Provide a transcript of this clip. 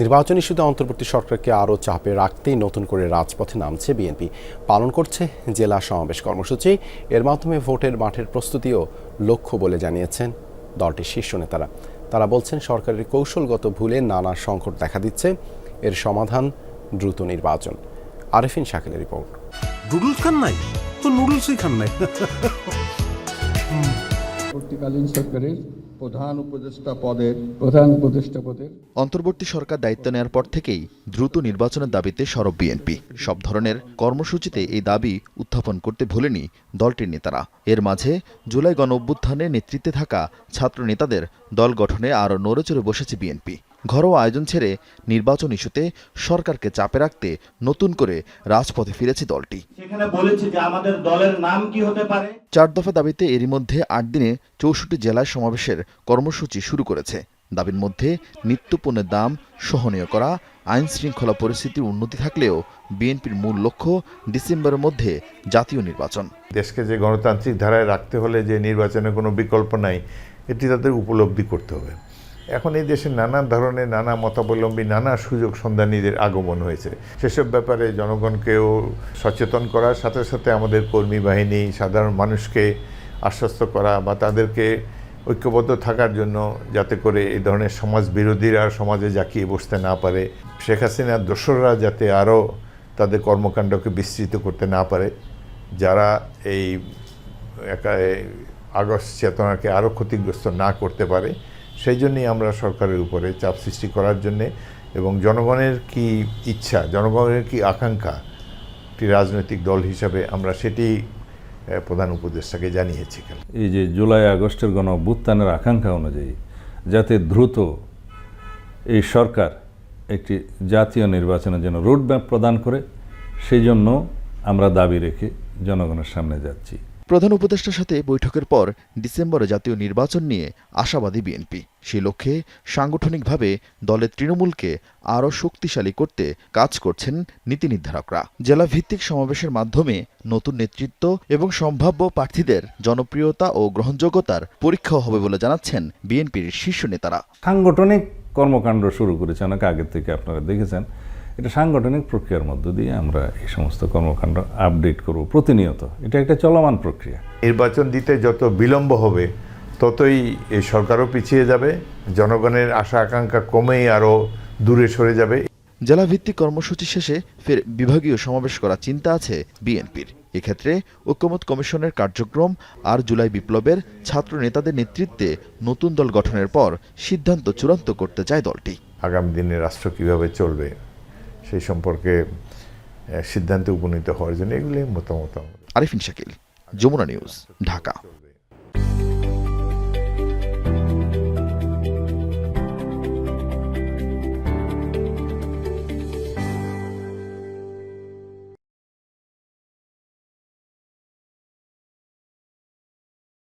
নির্বাচন ইস্যুতে অন্তর্বর্তী সরকারকে আরও চাপে রাখতেই নতুন করে রাজপথে নামছে বিএনপি। পালন করছে জেলা সমাবেশ কর্মসূচি। এর মাধ্যমে ভোটের মাঠের প্রস্তুতিও লক্ষ্য বলে জানিয়েছেন দলটির শীর্ষ নেতারা। তারা বলছেন সরকারের কৌশলগত ভুলে নানা সংকট দেখা দিচ্ছে। এর সমাধান দ্রুত নির্বাচন। আরেফিন শাকিলের রিপোর্ট। নুডলস খান নাই? তো নুডলসই খান নাই। পরবর্তীকালীন সরকারের প্রধান উপদেষ্টা পদের প্রধান উপদেষ্টা পদের অন্তর্বর্তী সরকার দায়িত্ব নেওয়ার পর থেকেই দ্রুত নির্বাচনের দাবিতে সরব বিএনপি। সব ধরনের কর্মসূচিতে এই দাবি উত্থাপন করতে ভোলেনি দলটির নেতারা। এর মাঝে জুলাই গণ অভ্যুত্থানের নেতৃত্বে থাকা ছাত্র নেতাদের দল গঠনে আরও নড়েচড়ে বসেছে বিএনপি। ঘরোয়া আয়োজন ছেড়ে নির্বাচন ইস্যুতে সরকারকে চাপে রাখতে নতুন করে রাজপথে ফিরেছে দলটি। সেখানে যে আমাদের দলের নাম কি হতে চার দফা দাবিতে এরই মধ্যে আট দিনে চৌষট্টি জেলায় সমাবেশের কর্মসূচি শুরু করেছে। দাবির মধ্যে নিত্যপণ্যের দাম সহনীয় করা আইন শৃঙ্খলা পরিস্থিতির উন্নতি থাকলেও বিএনপির মূল লক্ষ্য ডিসেম্বরের মধ্যে জাতীয় নির্বাচন। দেশকে যে গণতান্ত্রিক ধারায় রাখতে হলে যে নির্বাচনের কোনো বিকল্প নাই এটি তাদের উপলব্ধি করতে হবে। এখন এই দেশে নানা ধরনের, নানা মতাবলম্বী, নানা সুযোগ সন্ধানীদের আগমন হয়েছে। সেসব ব্যাপারে জনগণকেও সচেতন করার সাথে সাথে আমাদের কর্মী বাহিনী, সাধারণ মানুষকে আশ্বস্ত করা বা তাদেরকে ঐক্যবদ্ধ থাকার জন্য যাতে করে এই ধরনের সমাজ বিরোধীরা সমাজে জাকিয়ে বসতে না পারে। শেখ হাসিনার দোসররা যাতে আরও তাদের কর্মকাণ্ডকে বিস্তৃত করতে না পারে। যারা এই একা আগস্ট চেতনাকে আরও ক্ষতিগ্রস্ত না করতে পারে। সেই জন্যই আমরা সরকারের উপরে চাপ সৃষ্টি করার জন্যে এবং জনগণের কি ইচ্ছা, জনগণের কি আকাঙ্ক্ষা, একটি রাজনৈতিক দল হিসাবে আমরা সেটি প্রধান উপদেষ্টাকে জানিয়েছি এই যে জুলাই আগস্টের গণ অভ্যুত্থানের আকাঙ্ক্ষা অনুযায়ী যাতে দ্রুত এই সরকার একটি জাতীয় নির্বাচনের জন্য রোডম্যাপ প্রদান করে, সেই জন্য আমরা দাবি রেখে জনগণের সামনে যাচ্ছি। প্রধান উপদেষ্টার সাথে বৈঠকের পর ডিসেম্বরে জাতীয় নির্বাচন নিয়ে আশাবাদী বিএনপি। সেই লক্ষ্যে সাংগঠনিকভাবে দলের তৃণমূলকে আরও শক্তিশালী করতে কাজ করছেন নীতি নির্ধারকরা। জেলা ভিত্তিক সমাবেশের মাধ্যমে নতুন নেতৃত্ব এবং সম্ভাব্য প্রার্থীদের জনপ্রিয়তা ও গ্রহণযোগ্যতার পরীক্ষাও হবে বলে জানাচ্ছেন বিএনপির শীর্ষ নেতারা। সাংগঠনিক কর্মকাণ্ড শুরু করেছে অনেক আগের থেকে আপনারা দেখেছেন। এটা সাংগঠনিক প্রক্রিয়ার মধ্য দিয়ে আমরা এই সমস্ত কর্মকাণ্ড আপডেট করব প্রতিনিয়ত। এটা একটা চলমান প্রক্রিয়া। নির্বাচন দিতে যত বিলম্ব হবে ততই এই সরকারও পিছিয়ে যাবে জনগণের আশা আকাঙ্ক্ষা কমেই আরও দূরে সরে যাবে। জেলা ভিত্তিক কর্মসূচি শেষে ফের বিভাগীয় সমাবেশ করার চিন্তা আছে বিএনপির। এক্ষেত্রে ঐক্যমত কমিশনের কার্যক্রম আর জুলাই বিপ্লবের ছাত্র নেতাদের নেতৃত্বে নতুন দল গঠনের পর সিদ্ধান্ত চূড়ান্ত করতে চায় দলটি। আগামী দিনে রাষ্ট্র কীভাবে চলবে? সেই সম্পর্কে সিদ্ধান্তে উপনীত হওয়ার জন্য এগুলি মতামত। আরিফিন শাকিল যমুনা নিউজ ঢাকা